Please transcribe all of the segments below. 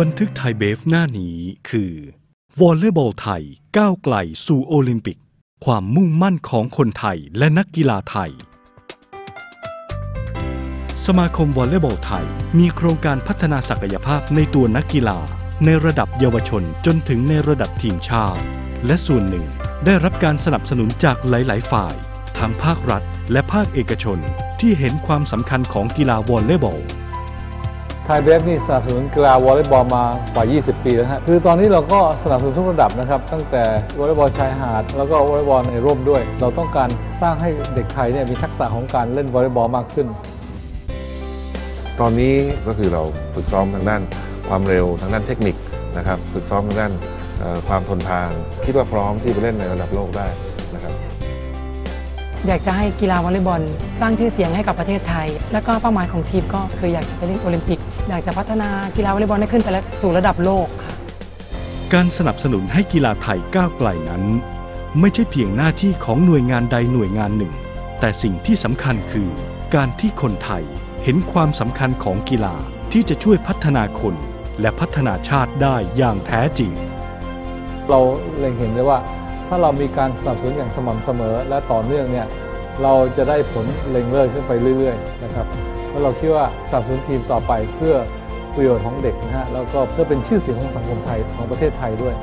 บันทึกไทยเบฟหน้านี้คือ วอลเลย์บอลไทยก้าวไกลสู่โอลิมปิก ความมุ่งมั่นของคนไทยและนักกีฬาไทย สมาคมวอลเลย์บอลไทยมีโครงการพัฒนาศักยภาพในตัวนักกีฬา ในระดับเยาวชนจนถึงในระดับทีมชาติ และส่วนหนึ่งได้รับการสนับสนุนจากหลาย ๆ ฝ่าย ทั้งภาครัฐ และภาคเอกชนที่เห็นความสำคัญของกีฬาวอลเลย์บอล ยเบฟนี่สนับสนุนกีฬาวอลเลย์บอลมากว่า 20 ปีแล้วฮะคือตอนนี้เราก็สนับสนุนทุกระดับนะครับ ตั้งแต่วอลเลย์บอลชายหาด แล้วก็วอลเลย์บอลในร่มด้วย เราต้องการสร้างให้เด็กไทยเนี่ยมีทักษะของการเล่นวอลเลย์บอลมากขึ้น ตอนนี้ก็คือเราฝึกซ้อมทางด้านความเร็วทางด้านเทคนิคนะครับฝึกซ้อมทางด้านเอ่อความทนทาน คิดว่าพร้อมที่ไปเล่นในระดับโลกได้นะครับอยากจะให้กีฬาวอลเลย์บอล สร้างชื่อเสียงให้กับประเทศไทย แล้วก็เป้าหมายของทีมก็คืออยากจะไปเล่นโอลิมปิก อยากจะพัฒนากีฬาวอลเลย์บอลให้ขึ้นไปสู่ระดับโลกค่ะ การสนับสนุนให้กีฬาไทยก้าวไกลนั้น ไม่ใช่เพียงหน้าที่ของหน่วยงานใดหน่วยงานหนึ่ง แต่สิ่งที่สำคัญคือ การที่คนไทยเห็นความสำคัญของกีฬาที่จะช่วยพัฒนาคนและพัฒนาชาติได้อย่างแท้จริง เราเล็งเห็นได้ว่า ถ้าเรามีการสนับสนุนอย่างสม่ำเสมอและต่อเนื่องเนี่ยเราจะได้ผลเล็งเลิศขึ้นไปเรื่อย ๆ นะครับ แล้วเราคิดว่าสนับสนุนทีมต่อไปเพื่อประโยชน์ของเด็กนะฮะแล้วก็เพื่อเป็นชื่อเสียงของสังคมไทยของประเทศไทยด้วย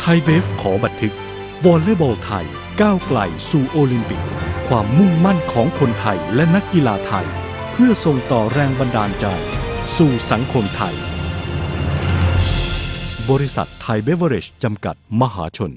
ไทยเบฟขอบันทึกวอลเลย์บอลไทย ก้าวไกลสู่โอลิมปิก ความมุ่งมั่นของคนไทยและนักกีฬาไทย เพื่อส่งต่อแรงบันดาลใจ สู่สังคมไทย บริษัทไทยเบเวอเรจจำกัดมหาชน